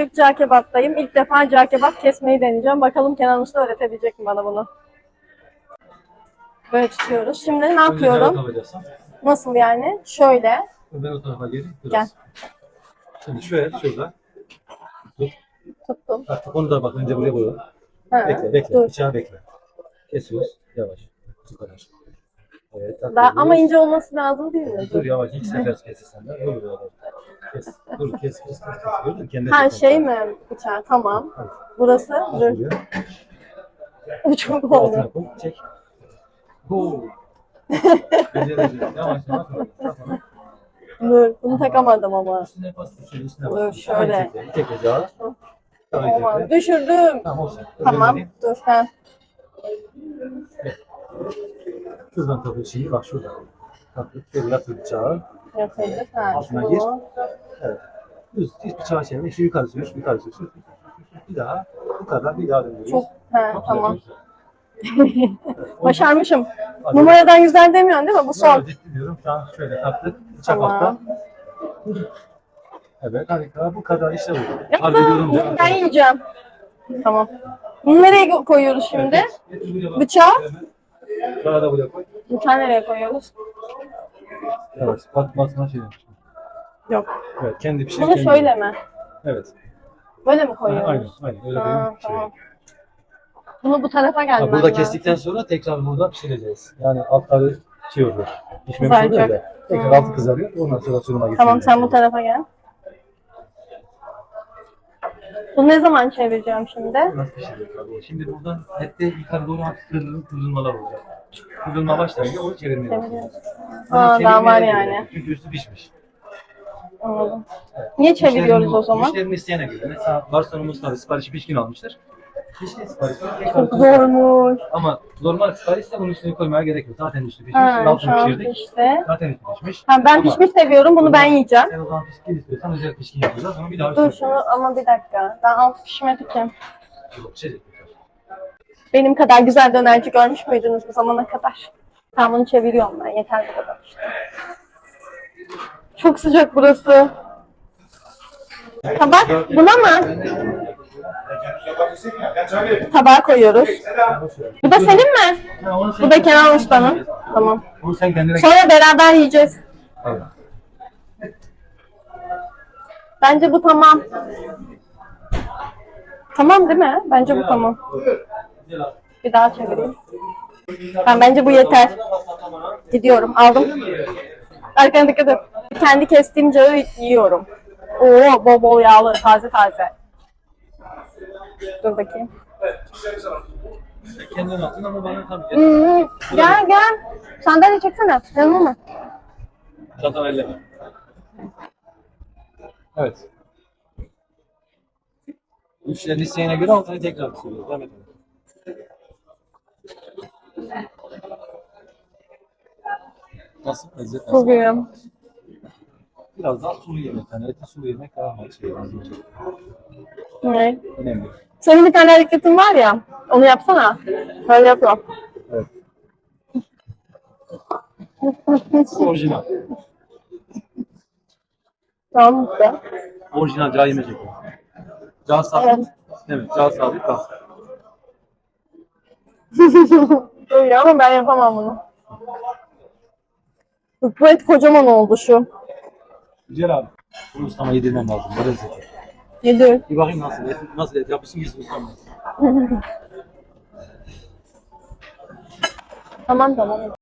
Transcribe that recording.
Atatürk Cağ Kebap'tayım. İlk defa cağ kebap kesmeyi deneyeceğim. Bakalım Kenan Usta öğretebilecek mi bana bunu? Böyle tutuyoruz. Şimdi ne yapıyorum? Nasıl yani? Şöyle. Ben o tarafa geleyim. Biraz. Gel. Şimdi şöyle şurada. Tut. Tuttum. Artık onu da bak önce buraya koyalım. Ha, Bekle bekle. Dur. Bıçağı bekle. Kesiyoruz. Yavaş. Bu kadar. Evet. Daha, ama ince olması lazım değil mi? Dur yavaş. İlk sefer kesilsen de. Dur böyle. Kes. Dur kes kes kes. kes. Gördün mü? Kendi Ha şey mi bıçağı? Tamam. Evet. Burası. Dur. buraya. Bu çok Altına oldu. koy. Çek. Bu. Becereceğiz. Yavaş yavaş. Tamam. Dur. Bunu takamadım ama. Üstüne bas. Üstüne üstüne Dur, bas. şöyle. Çek, çek ocağı. Tamam. Olmaz. Düşürdüm. Tamam olsun. Dur, Tamam. göndereyim. Dur. Ha. Şuradan tabii şimdi bak şurada. Taktık. Geri yatır bıçağı. Yatırdık. Ha. Altına gir. Evet. Düz, düz bıçağı çevir. İşte yukarı sür, yukarı sür. sür, sür, sür. Bir daha, bu kadar bir daha döndürüyoruz. Çok. Ha, Çok tamam. Başarmışım. Hadi. Numaradan güzel demiyorsun değil mi? Bu son. Ciddi diyorum. Şu an şöyle taktık. Altta. Evet harika. Bu kadar işte bu. Yapma. Hallediyorum canım. Ben yiyeceğim. Tamam. Bunu nereye ko- koyuyoruz şimdi? Buraya bak. Bıçağı? Bıçağı da buraya koy. Bıçağı nereye koyuyoruz? Evet. Bak basma şey. Yok. Evet. Kendi bir şey. Bunu kendi. şöyle mi? Evet. Böyle mi Ha, koyuyoruz? Aynen. Aynen. Öyle Ha. Şey. tamam. Bunu bu tarafa gelmem Ha, burada lazım. kestikten sonra tekrar burada pişireceğiz. Yani altları şey oluyor. Pişmemiş oluyor Kızaracak. ya. Tekrar altı kızarıyor. Ondan sonra sunuma geçiyor. Tamam sen bu tarafa gel. Bunu ne zaman çevireceğim şimdi? Nasıl pişiriyor tabii. Şimdi buradan ette yukarı doğru hafif kırılır, kırılmalar olacak. Kırılma başlayınca onu çevirmeye Çeviriyoruz. başlıyoruz. Ha, daha var çevirmeye yani. gerek yok. Çünkü üstü pişmiş. Anladım. Niye çeviriyoruz o zaman? Müşterinin isteyene göre. Mesela garsonumuz tabii siparişi pişkin almıştır. Pişkin siparişi. Çok zormuş. Ama normal siparişte bunun üstüne koymaya gerek yok. Zaten üstü pişmiş. Ha, altını pişirdik. pişti. Zaten üstü pişmiş. Ha, ben Ama- pişmiş seviyorum. Bunu ben yiyeceğim. Sen o zaman pişkin istiyorsan özel pişkin yapacağız. Onu bir daha Dur üstüne şunu ama bir dakika. Daha alt pişmedi ki. Yok, şey- Benim kadar güzel dönerci görmüş müydünüz bu zamana kadar? Ben bunu çeviriyorum ben. Yeter bu kadar işte. Çok sıcak burası. Tabak buna mı? Tabağa koyuyoruz. Bu da senin mi? Bu da Kenan Usta'nın. Tamam. Sonra beraber yiyeceğiz. Bence bu tamam. Tamam değil mi? Bence bu tamam. Bir daha çevireyim. Ben bence bu yeter. Gidiyorum. Aldım. Arkana dikkat et. Kendi kestiğim cağı yiyorum. Oo bol bol yağlı. Taze taze. Dur bakayım. Kendin attın ama bana tabii ki. Hmm, gel gel. Sandalye çeksene. Yanıma mı? Çantanı elleme. Evet. Müşterinin isteğine göre altını tekrar tutuyoruz. Edelim. Nasıl? Lezzet nasıl? Çok iyi. Biraz daha sulu yemek. Yani eti sulu yemek daha mı şey lazım? Ne? Önemli. Senin bir tane hareketin var ya. Onu yapsana. Böyle yapıyorum. Evet. Orijinal. Tamam işte. Orijinal cağ yemeyecek. Cağ sabit. Evet. Evet. Cağ sabit kal. İyi ama ben yapamam bunu. Bu et kocaman oldu şu. Güzel abi. Bunu ustama yedirmem lazım. Bu lezzeti. Yedir. Bir bakayım nasıl et, nasıl et yapışsın gitsin ustam. Tamam tamam.